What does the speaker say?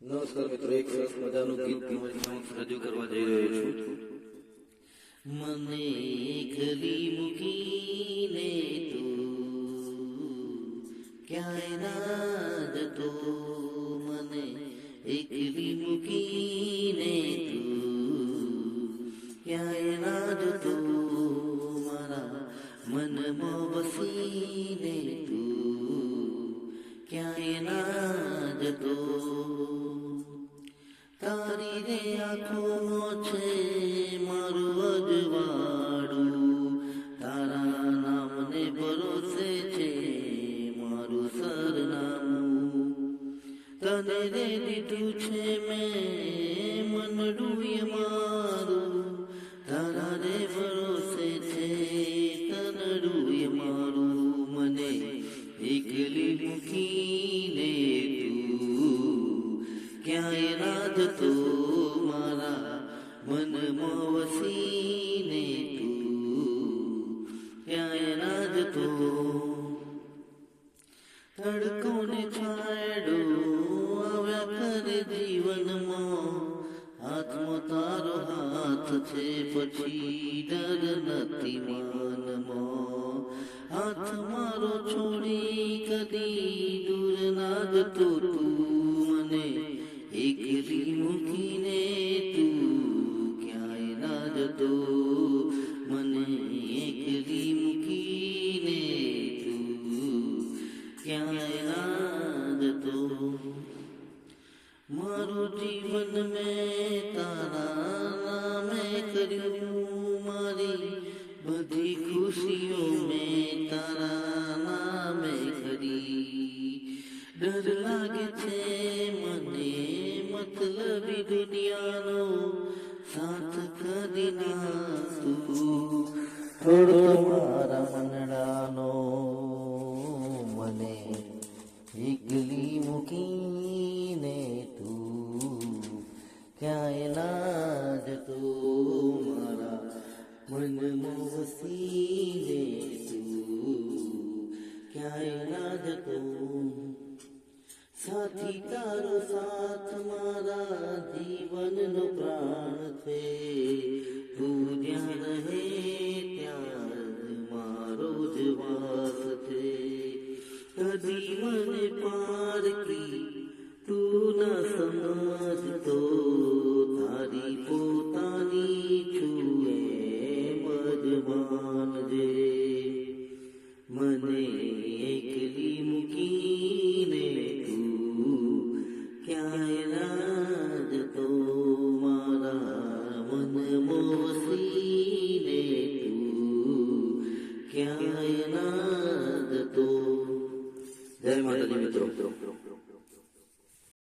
નમસ્કાર મિત્રો એક સરસ મજાનું ગીત તમારી સમક્ષ રજૂ કરવા જઈ રહ્યો છું મને એકલી મૂકીને તું ક્યાંય ના જતો મને એકલી મૂકીને તું ક્યાંય ના જતો મારા મનમાં વસીને તું ક્યાંય ના જતો તારી રે આંખોનો છે મારું અજવાળું. તારા નામને ભરોસે છે મારું સરનામું. તને રે દીધું છે મેં મનડું એ મારું. તારા રે ભરોસે છે તનડું મારું. મને એકલી મૂકીને તું ક્યાંય રાજતો મારા મનમાં વસીને તું ક્યાંય રાજતો તડકો ને છાંયડો આવ્યા કરે જીવનમાં હાથમાં તારો હાથ છે પછી ડર નથી મનમાં હાથ મારો છોડી કદી દૂર ના જતો તું मारी बधी खुशियों में तारा नाम खरी डर लागे छे मने मतलब दुनिया नो साथ करी ना तू थोड़ो मारा मनड़ानो मने इगली मुकीने तू क्या ना ના જતો સાથી તારો સાથ મારા જીવનનો પ્રાણ છે ક્યાંય ના જતો જય માતાજી મિત્રો.